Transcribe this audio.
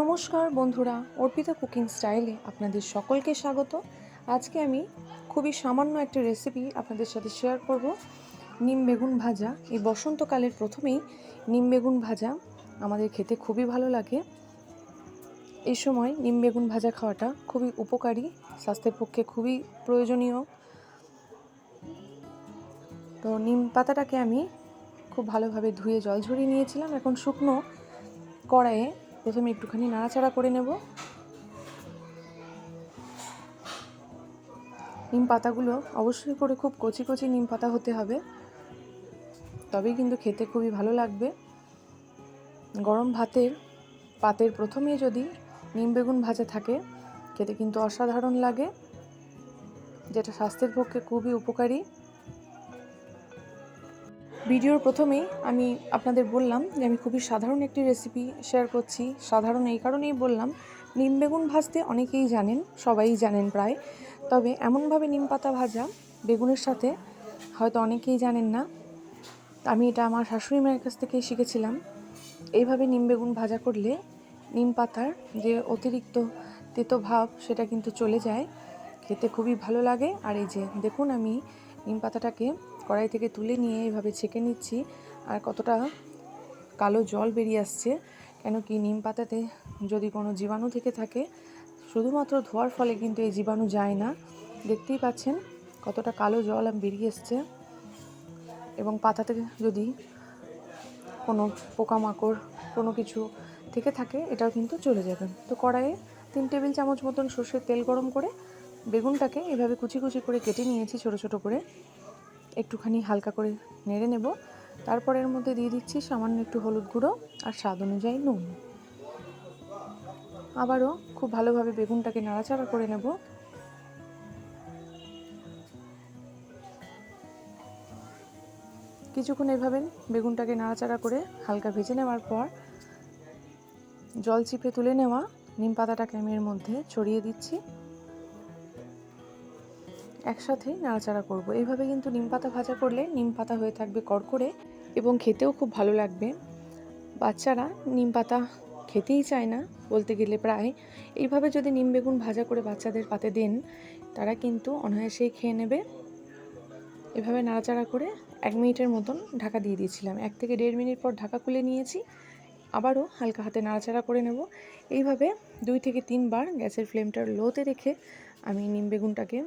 নমস্কার বন্ধুরা, অর্পিতা কুকিং স্টাইলে আপনাদের সকলকে স্বাগত। আজকে আমি খুবই সামান্য একটা রেসিপি আপনাদের সাথে শেয়ার করব। নিম বেগুন ভাজা, এই বসন্তকালের প্রথমেই নিম বেগুন ভাজা আমাদের খেতে খুবই ভালো লাগে। এই সময় নিম বেগুন ভাজা খাওয়াটা খুবই উপকারী, স্বাস্থ্যের পক্ষে খুবই প্রয়োজনীয়। তো নিম পাতাটাকে আমি খুব ভালোভাবে ধুয়ে জল ঝরিয়ে নিয়েছিলাম। এখন শুকনো কড়াইয়ে প্রথমে একটুখানি নাড়াচাড়া করে নেব। নিম পাতাগুলো অবশ্যই করে খুব কচি কচি নিম পাতা হতে হবে। তবেই কিন্তু খেতে খুবই ভালো লাগবে। গরম ভাতের পাতের প্রথমেই যদি নিম বেগুন ভাজা থাকে, খেতে কিন্তু অসাধারণ লাগে। যেটা স্বাস্থ্যের পক্ষে খুবই উপকারী। ভিডিওর প্রথমেই আমি আপনাদের বললাম যে আমি খুবই সাধারণ একটি রেসিপি শেয়ার করছি। সাধারণ এই কারণেই বললাম, নিম বেগুন ভাজতে অনেকেই জানেন, সবাই জানেন প্রায়। তবে এমনভাবে নিম পাতা ভাজা বেগুনের সাথে হয়তো অনেকেই জানেন না। আমি এটা আমার শাশুড়ি মায়ের কাছ থেকে শিখেছিলাম। এইভাবে নিম বেগুন ভাজা করলে নিম পাতার যে অতিরিক্ত তেতো ভাব সেটা কিন্তু চলে যায়। খেতে খুবই ভালো লাগে। আর এই যে দেখুন আমি নিম পাতাটাকে কড়াই থেকে তুলে নিয়ে এভাবে ছেঁকে নিচ্ছি। আর কতটা কালো জল বেরিয়ে আসছে, কেন কি নিম পাতাতে যদি কোনো জীবাণু থেকে থাকে, শুধুমাত্র ধোয়ার ফলে কিন্তু এই জীবাণু যায় না। দেখতেই পাচ্ছেন কতটা কালো জল বেরিয়ে এসছে এবং পাতাতে যদি কোনো পোকামাকড়, কোনো কিছু থেকে থাকে, এটাও কিন্তু চলে যাবে। তো কড়াইয়ে তিন টেবিল চামচ মতন সর্ষের তেল গরম করে বেগুনটাকে এভাবে কুচি কুচি করে কেটে নিয়েছি ছোট ছোট করে। একটুখানি হালকা করে নেড়ে নেব। তারপর এর মধ্যে দিয়ে দিচ্ছি সামান্য একটু হলুদ গুঁড়ো আর স্বাদ অনুযায়ী নুন। আবারও খুব ভালোভাবে বেগুনটাকে নাড়াচাড়া করে নেব। কিছুক্ষণ এভাবে বেগুনটাকে নাড়াচাড়া করে হালকা ভেজে নেওয়ার পর জল চিপে তুলে নেওয়া নিম পাতাটাকে আমি এর মধ্যে ছড়িয়ে দিচ্ছি। একসাথে নাড়াচাড়া করব। এইভাবে কিন্তু নিম পাতা ভাজা করলে নিম পাতা হয়ে থাকবে কড়কড়ে এবং খেতেও খুব ভালো লাগবে। বাচ্চারা নিম পাতা খেতেই চায় না বলতে গেলে প্রায়। এইভাবে যদি নিম বেগুন ভাজা করে বাচ্চাদের পাতে দেন, তারা কিন্তু অনায়াসেই খেয়ে নেবে। এভাবে নাড়াচাড়া করে এক মিনিটের মতন ঢাকা দিয়ে দিয়েছিলাম। এক থেকে দেড় মিনিট পর ঢাকা খুলে নিয়েছি। আবারও হালকা হাতে নাড়াচাড়া করে নেব। এইভাবে দুই থেকে তিনবার গ্যাসের ফ্লেমটা লোতে রেখে আমি নিম বেগুনটাকে